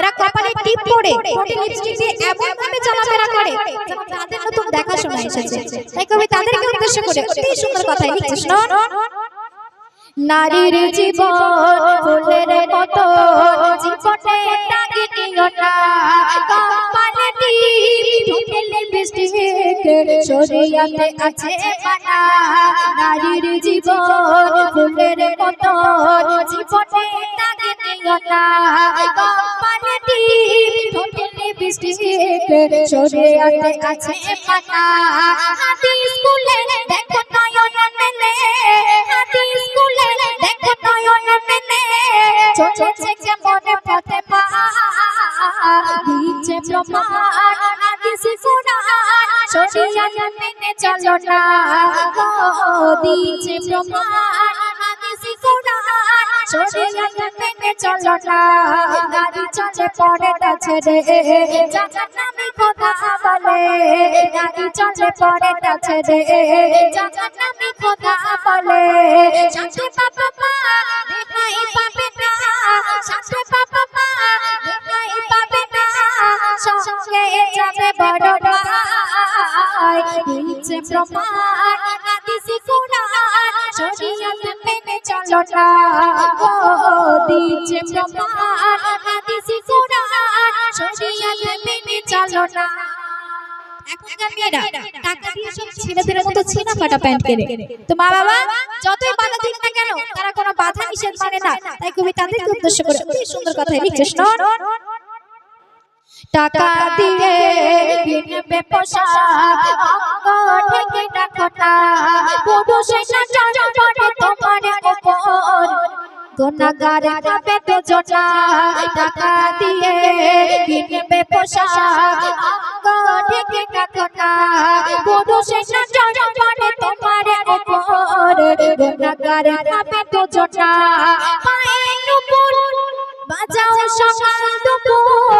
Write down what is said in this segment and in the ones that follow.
এরা কপালে টিপ পরে ঠোঁটে লিপস্টিক দিয়ে এমন ভাবে চলাফেরা করে তাদের নতুন দেখাশোনা এসেছে। তাই কবি তাদেরকে উদ্দেশ্য করে অতি সুন্দর কথাই লিখছে। শুনুন নারীর জীবন ফুলের মতো জীবনে তাকে নিও না কপালে টিপ লিপস্টিক শরীয়তে আছে মানা নারীর জীবন ফুলের মতো জীবনে তাকে নিও না লিপস্টিক শরীয়তে আছে মানা হাদিস স্কুলে দেখো নয়ন মেলে। হাদিস স্কুলে দেখো নয়ন মেলে। চলছে কেমন পথে পা। দিচ্ছে প্রমাণ হাদিস কুরআন শরীয়ত মেনে চলো না। শরীয়ত মেনে চলো না নারী চলে পড়ে কাছে রে জানা নামে কথা বলে নারী চলে পড়ে কাছে রে নামে কথা বলে সাথে বাবা মা দেখাই পাবে না সাথে বাবা মা দেখাই পাবে না সঙ্গে যাবে বড় ভাই দিচ্ছে প্রমাণ হাদিসে কুরআন শরীয়ত মেনে চলো না ও দিচ্ছে প্রমাণ হাদিসে কুরআন শরীয়ত মেনে চলো না এখনকার মেয়েরা টাকা দিয়ে সব ছেলেদের মতো ছিনা ফাটা প্যান্ট কেনে তো মা বাবা যতই বাধা দিক না কেন তারা কোনো বাধা নিষেধ মানে না তাই কবি তাদেরকে উদ্দেশ্য করে অতি সুন্দর কথা লিখছে টাকা দিয়ে কিনবে পোশাক অঙ্গ ঢেকে রাখো না পুরুষের নজর পড়ে তোমার উপর। গুনাহগার হবে তো জোটা টাকা দিয়ে কিনবে পোশাক অঙ্গ ঢেকে রাখো না পুরুষের নজর পড়ে তোমার উপর। হবে জোটা পায়ের উপর বাজাও সকাল দুপুর।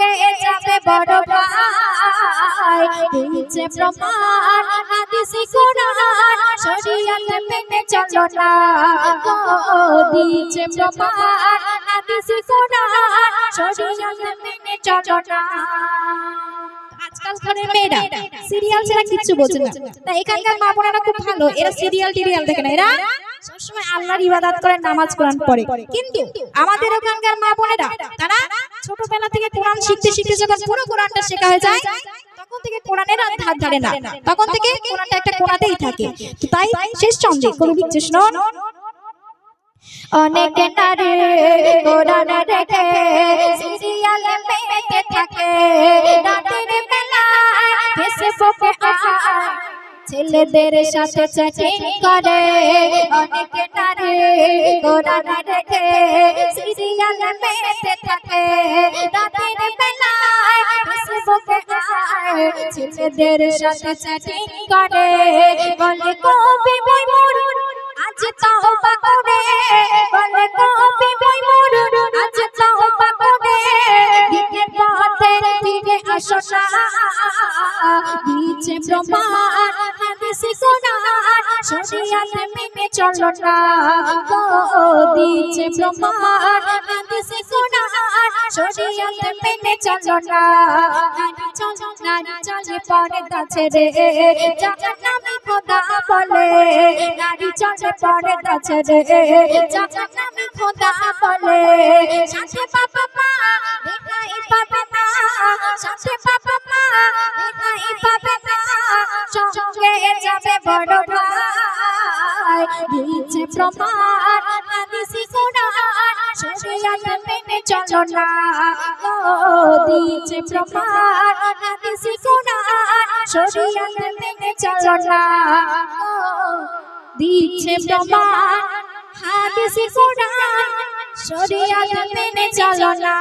সঙ্গে যাবে বড় ভাই। দিচ্ছে প্রমাণ হাদিসে কুরআন, শরীয়ত মেনে চলো না দিচ্ছে প্রমাণ হাদিসে কুরআন, শরীয়ত মেনে চলো না। সিরিয়াল ছাড়া কিচ্ছু বোঝে না। এখানকার মা বোনেরা খুব ভালো। এরা সিরিয়াল টিরিয়াল দেখে না। এরা সবসময় আল্লাহর ইবাদত করে, নামাজ কোরআন পড়ে। কিন্তু আমাদের ওখানকার মা বোনেরা, তারা ছোটবেলা থেকে কোরআন শিখতে শিখতে যখন পুরো কোরআনটা শেখা হয়ে যায়, তখন থেকে কোরআনের আর ধার ধারে না। তখন থেকে কোরআনটা একটা কোনাতেই থাকে। তো তাই শেষ চন্দ্রে কবি লিখছে অনেক নারী কোরআন রেখে সিরিয়ালে মেতে থাকে। রাতের বেলায় ফেসবুকে ছেলেদের সাথে চ্যাটিং করে। অনেকে তারে গোড়া না রেখে সিরিয়ালে মেতে থাকে। রাতের বেলায় ফেসবুকে আয় ছেলেদের সাথে চ্যাটিং করে। বলে, কবি মরুন আজ তওবা করে দিচ্ছে প্রমাণ, হাদিসে কোরআন শরীয়ত মেনে চলো না। ও দিচ্ছে প্রমাণ, হাদিসে কোরআন শরীয়ত মেনে চলো না। নারী চলো, নারী চলে পরে কাছে রে জাহান্নামে খোদা বলে, নারী চলে পরে কাছে রে জাহান্নামে খোদা বলে, সাথে বাবা মা, দেখাই পাবে না সাথে বাবা মা প্রমাণ হাদিসে কোরআন শরীয়ত মেনে চলো না। ও দিচ্ছে প্রমাণ হাদিস কোরআন শরীয়ত মেনে চলো না। দিচ্ছে প্রমাণ হাদিস কোরআন শরীয়ত মেনে চলো না।